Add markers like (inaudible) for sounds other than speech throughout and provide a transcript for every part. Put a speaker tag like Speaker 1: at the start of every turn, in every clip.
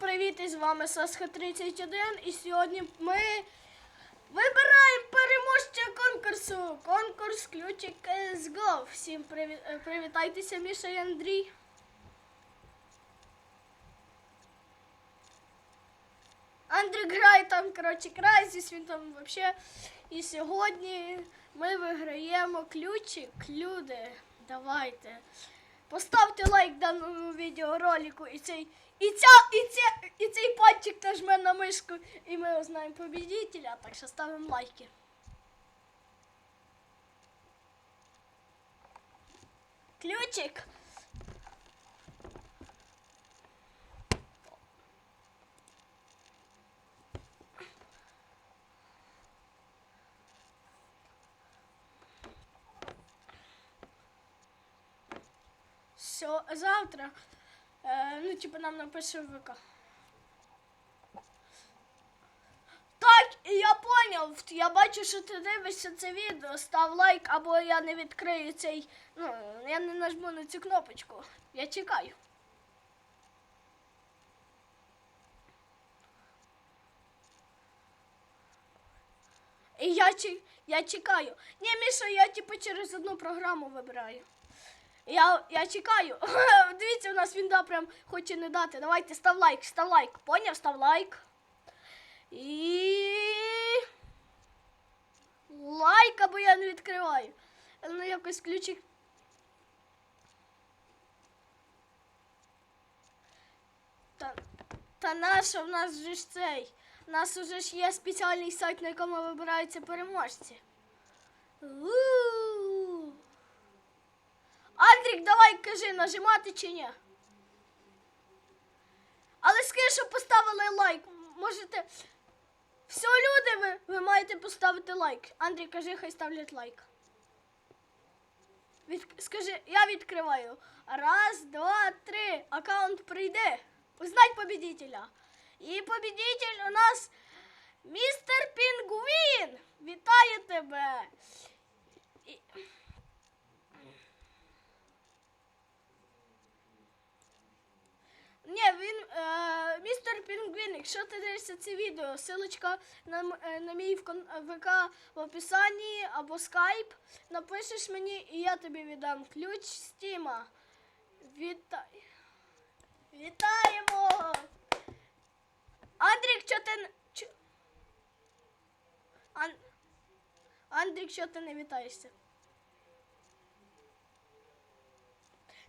Speaker 1: привіт! І з вами Саска 31 і сьогодні ми вибираємо переможця конкурсу. Конкурс ключик CSGO. Всім привіт, е, привітайтеся, Міша і Андрій. Андрій грає там, коротше, Крайзіс, він там взагалі. І сьогодні ми виграємо ключик. Люди, давайте. Поставте лайк даному відеоролику і цей. І, ця, і, ця, і цей пальчик нажме на мишку, і ми узнаємо победителя, так що ставимо лайки. Ключик. Завтра. Е, ну, типу, нам напише ВК. Так, і я поняв. Я бачу, що ти дивишся це відео. Став лайк, або я не відкрию цей. Ну, я не нажму на цю кнопочку. Я чекаю. І я, я чекаю. Ні, Міша, я типу через одну програму вибираю. Я, я чекаю. (laughs) Дивіться, у нас він да, прям хоче не дати. Давайте став лайк, став лайк. Поняв? Став лайк. І. Лайк, або я не відкриваю. Ну, якось ключик. Та, та наша в нас же ж цей. У нас уже ж є спеціальний сайт, на якому вибираються переможці. У-у-у. Давай кажи, нажимати чи ні. Але скажи, що поставили лайк. Можете. Все, люди, ви, ви маєте поставити лайк. Андрій, кажи, хай ставлять лайк. Від... Скажи, я відкриваю. Раз, два, три. Аккаунт прийде. Узнать победителя. І победитель у нас містер Пінгвін. Вітаю тебе. І... Ні, він е, містер Пінгвін, якщо ти дивишся це відео, силочка на, е, на мій ВК в описанні або скайп. Напишеш мені і я тобі віддам ключ Стіма. Вітай. Вітаємо! Андрік, що ти. чо- Ан... Андрік, що ти не вітаєшся?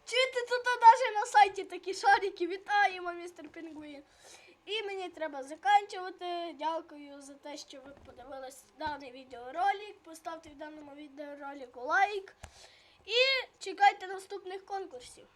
Speaker 1: Чуєте, тут навіть на сайті такі шарики. Вітаємо, містер Пінгвін. І мені треба заканчувати. Дякую за те, що ви подивились даний відеоролик. Поставте в даному відеоролику лайк. І чекайте наступних конкурсів.